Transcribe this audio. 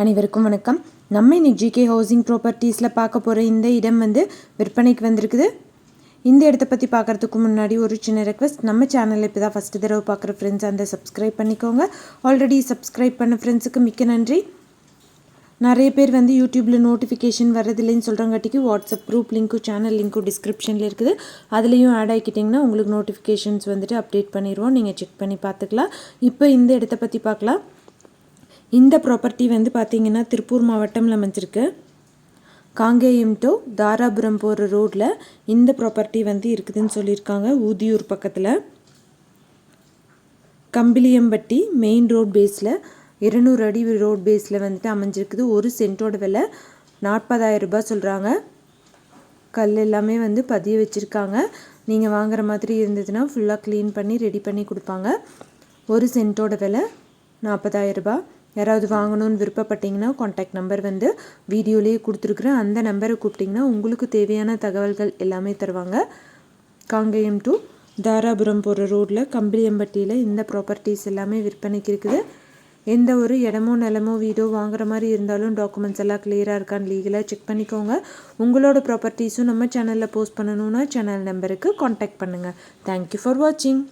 அனைவருக்கும் வணக்கம். நம்ம இன்னைக்கு ஜிகே ஹவுசிங் ப்ராப்பர்ட்டிஸில் பார்க்க போகிற இந்த இடம் வந்து விற்பனைக்கு வந்திருக்குது. இந்த இடத்த பற்றி பார்க்குறதுக்கு முன்னாடி ஒரு சின்ன ரெக்வஸ்ட் நம்ம சேனலில் இப்போ தான் ஃபஸ்ட்டு தடவை பார்க்குற ஃப்ரெண்ட்ஸ் அந்த சப்ஸ்கிரைப் பண்ணிக்கோங்க. ஆல்ரெடி சப்ஸ்கிரைப் பண்ண ஃப்ரெண்ட்ஸுக்கு மிக்க நன்றி. நிறைய பேர் வந்து யூடியூப்பில் நோட்டிஃபிகேஷன் வர்றதில்லைன்னு சொல்கிறங்காட்டிக்கு வாட்ஸ்அப் குரூப் லிங்க்கும் சேனல் லிங்க்கும் டிஸ்கிரிப்ஷனில் இருக்குது. அதுலேயும் ஆட் ஆகிக்கிட்டிங்கன்னா உங்களுக்கு நோட்டிஃபிகேஷன்ஸ் வந்துட்டு அப்டேட் பண்ணிடுவோம். நீங்கள் செக் பண்ணி பார்த்துக்கலாம். இப்போ இந்த இடத்த பற்றி பார்க்கலாம். இந்த ப்ராப்பர்ட்டி வந்து பார்த்திங்கன்னா திருப்பூர் மாவட்டம்ல அமைஞ்சிருக்கு. காங்கேயம் டு தாராபுரம் போகிற ரோட்டில் இந்த ப்ராப்பர்ட்டி வந்து இருக்குதுன்னு சொல்லியிருக்காங்க ஊதியூர் பக்கத்தில். கம்பிலியம்பட்டி மெயின் ரோட் பேஸில் இருநூறு அடி ரோட் பேஸில் வந்துட்டு அமைஞ்சிருக்குது. ஒரு சென்ட்டோட விலை நாற்பதாயிரம் ரூபாய் சொல்கிறாங்க கல் எல்லாமே வந்து பதிய வச்சுருக்காங்க. நீங்கள் வாங்குற மாதிரி இருந்ததுன்னா ஃபுல்லாக க்ளீன் பண்ணி ரெடி பண்ணி கொடுப்பாங்க. ஒரு சென்ட்டோட விலை நாற்பதாயிரம் ரூபாய். யாராவது வாங்கணும்னு விருப்பப்பட்டிங்கன்னா காண்டாக்ட் நம்பர் வந்து வீடியோலேயே கொடுத்துருக்குறேன். அந்த நம்பரை கூப்பிட்டிங்கன்னா உங்களுக்கு தேவையான தகவல்கள் எல்லாமே தருவாங்க. காங்கேயம் டு தாராபுரம் போகிற ரோட்டில் கம்பிளியம்பட்டியில் இந்த ப்ராப்பர்ட்டிஸ் எல்லாமே விற்பனைக்கு இருக்குது. எந்த ஒரு இடமோ நிலமோ வீடோ வாங்குற மாதிரி இருந்தாலும் டாக்குமெண்ட்ஸ் எல்லாம் கிளியராக இருக்கான்னு லீகலாக செக் பண்ணிக்கோங்க. உங்களோட ப்ராப்பர்ட்டிஸும் நம்ம சேனலில் போஸ்ட் பண்ணணுன்னா சேனல் நம்பருக்கு காண்டாக்ட் பண்ணுங்கள் தேங்க்யூ ஃபார் வாட்சிங்